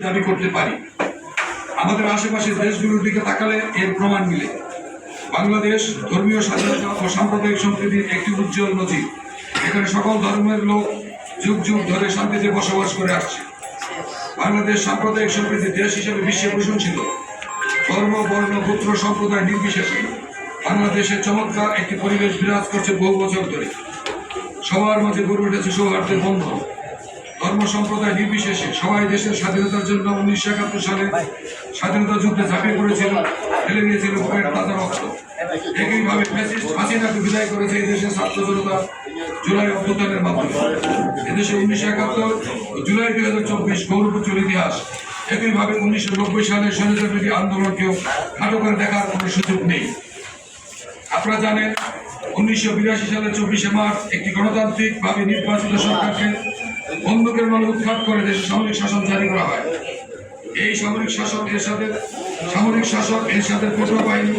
দাবি করতে পারি। আমাদের আশেপাশের দেশগুলোর দিকে তাকালে এর প্রমাণ মিলে। বাংলাদেশ ধর্মীয় স্বাধীনতা ও সাম্প্রদায়িক সম্প্রীতির একটি উজ্জ্বল নজির। এখানে সকল ধর্মের লোক যুগ যুগ ধরে শান্তিতে বসবাস করে আসছে। বাংলাদেশ সাম্প্রদায়িক সম্প্রীতির দেশ হিসেবে বিশ্বে প্রশংসিত। ধর্ম, বর্ণ, গোত্র, সম্প্রদায় নির্বিশেষে বাংলাদেশের চমৎকার একটি পরিবেশ বিরাজ করছে বহু বছর ধরে। সবার মাঝে গড়ে উঠেছে সৌহার্দ্যের বন্ধন। ধর্ম সম্প্রদায় নির্বিশেষে সবাই দেশের স্বাধীনতার জন্য উনিশশো একাত্তর সালে স্বাধীনতা যুদ্ধে ঝাঁপিয়ে পড়েছিল ফেলে দিয়েছিল বুকের তাজা রক্ত। একইভাবে হাসিনাকে বিদায় করেছে এই দেশের ছাত্র জনতা জুলাই অভ্যুত্থানের মাধ্যমে। এদেশে উনিশশো একাত্তর জুলাই দুই হাজার চব্বিশ গৌরবোজ্জ্বল ইতিহাস। একইভাবে উনিশশো নব্বই সালে স্বাধীনতা বিরোধী আন্দোলনকেও খাটো করে দেখার কোনো সুযোগ নেই। আপনারা জানেন, উনিশশো বিরাশি সালের চব্বিশে মার্চ একটি গণতান্ত্রিকভাবে নির্বাচিত সরকারকে বন্দুকের মানে উৎখাত করে দেশে সামরিক শাসন জারি করা হয়। এই সামরিক শাসক এর সাথে সামরিক শাসক এর সাথে পেট্রো বাহিনী